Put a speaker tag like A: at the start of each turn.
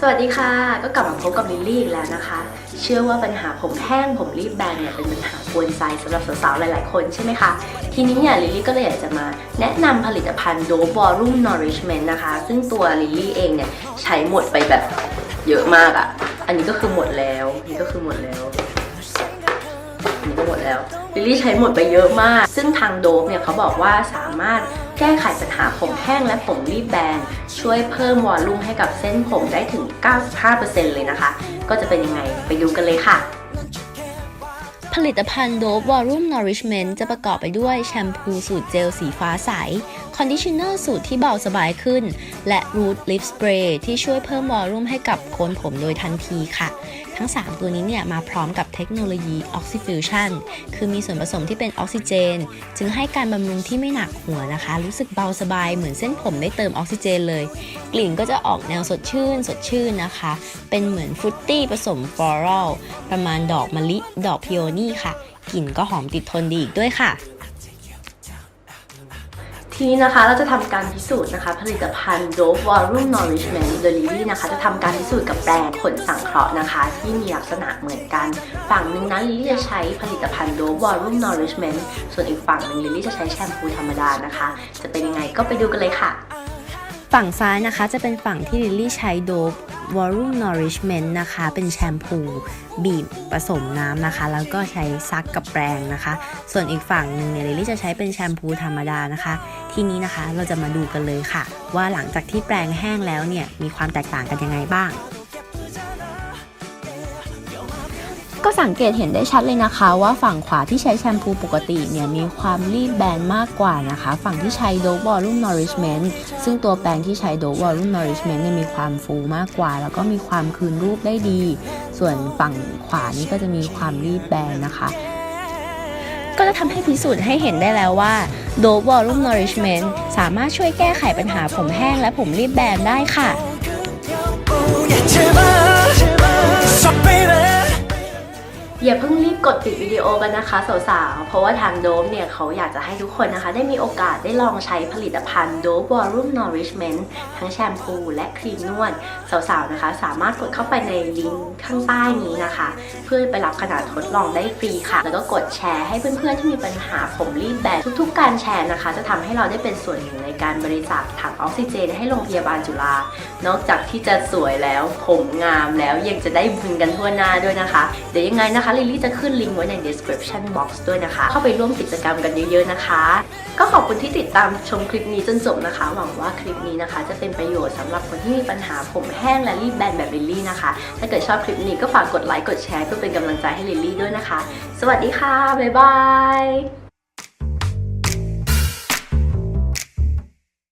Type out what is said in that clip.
A: สวัสดีค่ะ ก็กลับมาพบกับลิลลี่อีกแล้วนะคะ เชื่อว่าปัญหาผมแห้งผมรีบแบนเนี่ยเป็นปัญหากวนใจสำหรับสาวๆหลายๆ คนใช่ไหมคะ ทีนี้เนี่ยลิลลี่ก็เลยอยากจะมาแนะนำผลิตภัณฑ์โดบอรุ่ม nourishment นะคะ ซึ่งตัวลิลลี่เองเนี่ยใช้หมดไปแบบเยอะมากอะ่ะ อันนี้ก็คือหมดแล้วนนี้ก็คือหมดแล้วอันนี้ก็หมดแล้วลิลลี่ใช้หมดไปเยอะมาก ซึ่งทางโดบเนี่ยเขาบอกว่าสามารถ แก้ไขปัญหาผมแห้งและผมรีบแบน ช่วยเพิ่มวอลลุ่มให้กับเส้นผมได้ถึง 95%เลยนะคะ ก็จะเป็นยังไงไปดูกันเลยค่ะ
B: ผลิตภัณฑ์โดบวอลลุ่ม Nourishment จะประกอบไปด้วยแชมพูสูตรเจลสีฟ้าใส คอนดิชเนอร์สูตรที่เบาสบายขึ้น และรูทลิปสเปรย์ที่ช่วยเพิ่มวอลลุ่มให้กับโคนผมโดยทันทีค่ะ ทั้ง 3 ตัวนี้เนี่ยมาพร้อมกับเทคโนโลยี Oxyfusion คือมีส่วนผสมที่เป็นออกซิเจน จึงให้การบำรุงที่ไม่หนักหัวนะคะ รู้สึกเบาสบายเหมือนเส้นผมได้เติมออกซิเจนเลย กลิ่นก็จะออกแนวสดชื่น สดชื่นนะคะ เป็นเหมือนฟรุตตี้ผสมฟลอรัลประมาณดอกมะลิ ดอกพิโอนี่ค่ะ กลิ่นก็หอมติดทนดีอีกด้วยค่ะ
A: ทีนี้นะคะเราจะทำการพิสูจน์นะคะผลิตภัณฑ์ Dove Volume Nourishment โดยลิลลี่นะคะจะทำการพิสูจน์กับแปรงขนสังเคราะห์นะคะ ที่มีลักษณะเหมือนกัน ฝั่งหนึ่งนะลิลลี่จะใช้ผลิตภัณฑ์ Dove Volume Nourishment ส่วนอีกฝั่งหนึ่งลิลลี่จะใช้แชมพูธรรมดานะคะ จะเป็นยังไงก็ไปดูกันเลยค่ะ
B: ฝั่งซ้ายนะคะจะเป็นฝั่งที่ลิลลี่ใช้โดบ Volume Nourishment นะคะ เป็นแชมพูบีบผสมน้ำนะคะ แล้วก็ใช้ซักกับแปรงนะคะ ส่วนอีกฝั่งหนึ่งเนี่ยลิลลี่จะใช้เป็นแชมพูธรรมดานะคะ ทีนี้นะคะเราจะมาดูกันเลยค่ะ ว่าหลังจากที่แปรงแห้งแล้วเนี่ยมีความแตกต่างกันยังไงบ้าง ก็สังเกตเห็นได้ชัดเลยนะคะ ว่าฝั่งขวาที่ใช้แชมพูปกติเนี่ยมีความรีบแบนมากกว่านะคะ ฝั่งที่ใช้โดบอลุ่ม nourishment ซึ่งตัวแปรงที่ใช้โดบอลุ่ม nourishment เนี่ยมีความฟูมากกว่า แล้วก็มีความคืนรูปได้ดี ส่วนฝั่งขวานี่ก็จะมีความรีบแบนนะคะก็จะทำให้พิสูจน์ให้เห็นได้แล้วว่าโดบอลุ่ม nourishment สามารถช่วยแก้ไขปัญหาผมแห้งและผมรีบแบนได้ค่ะ
A: อย่าเพิ่งรีบกดปิดวิดีโอกันนะคะสาวๆ เพราะว่าทางโดมเนี่ยเขาอยากจะให้ทุกคนนะคะ ได้มีโอกาสได้ลองใช้ผลิตภัณฑ์โดบ Volume Nourishment ทั้งแชมพูและครีมนวด สาวๆ นะคะ สามารถกดเข้าไปในลิงก์ข้างใต้นี้นะคะ เพื่อไปรับขนาดทดลองได้ฟรีค่ะ แล้วก็กดแชร์ให้เพื่อนๆ ที่มีปัญหาผมรีบแบนทุกๆ การแชร์นะคะ จะทำให้เราได้เป็นส่วนหนึ่งในการบริจาคถังออกซิเจน ให้โรงพยาบาลจุฬานอกจากที่จะสวยแล้วผมงามแล้วยังจะได้บุญกันทั่วหน้าด้วยนะคะ เดี๋ยวยังไงนะคะลิลลี่จะขึ้นลิงก์ไว้ใน description box ด้วยนะคะ เข้าไปร่วมกิจกรรมกันเยอะๆนะคะ ก็ขอบคุณที่ติดตามชมคลิปนี้จนจบนะคะ หวังว่าคลิปนี้นะคะ จะเป็นประโยชน์สำหรับคนที่มีปัญหาผมแห้งและรีบแบนแบบลิลลี่นะคะ ถ้าเกิดชอบคลิปนี้ก็ฝากกดไลค์กดแชร์เพื่อเป็นกำลังใจให้ลิลลี่ด้วยนะคะ สวัสดีค่ะบ๊ายบาย